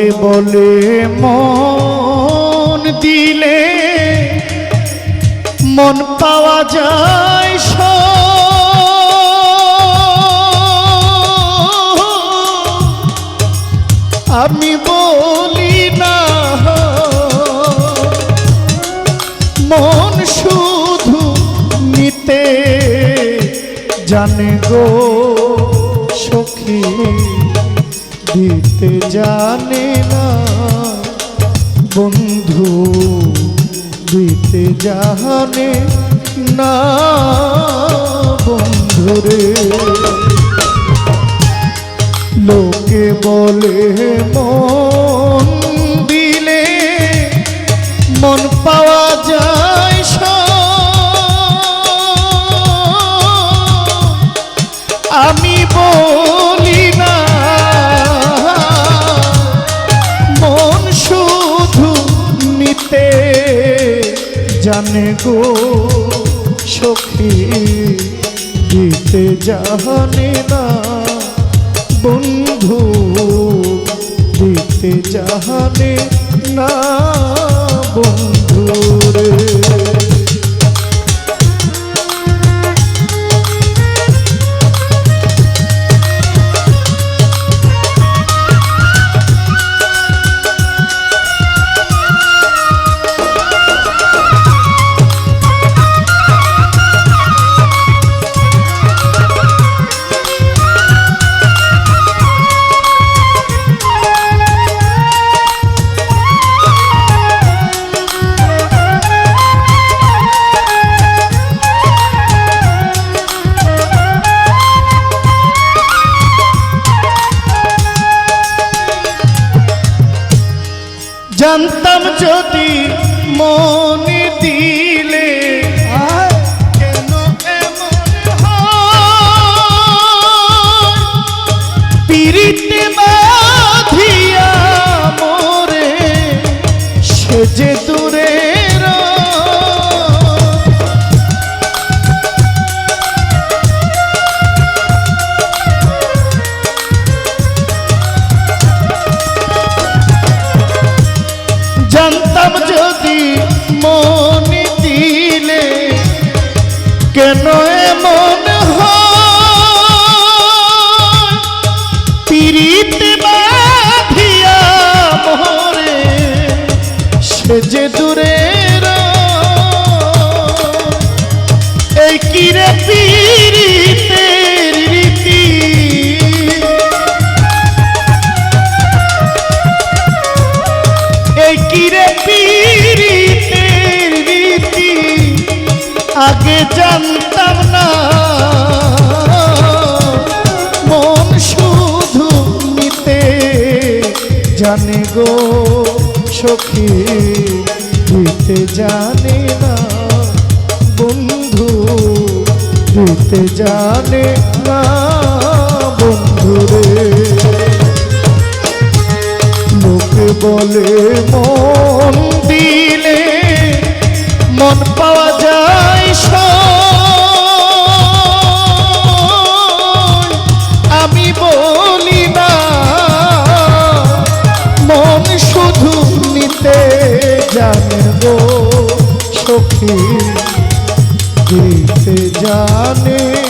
তোমাকে বলে মন দিলে, মন পাওয়া যায় স আমি বলি না, মন শুধু নিতে জানে গো সখী। দিতে জানে না বন্ধু, দিতে জানে না বন্ধুরে লোকে বলে মন দিলে মন পাওয়া যায়। আমি বলি জানে গো সখী দিতে জানে না। বন্ধু দিতে জানে না। জানতাম যদি মনে দিলে যে দূরে এই কিরে পিরিতের রীতি। আগে জানতাম সখী দিতে জানে না বন্ধু দিতে জানে না বন্ধু রে। লোকে বলে মন জানে গো সখী দিতে জানে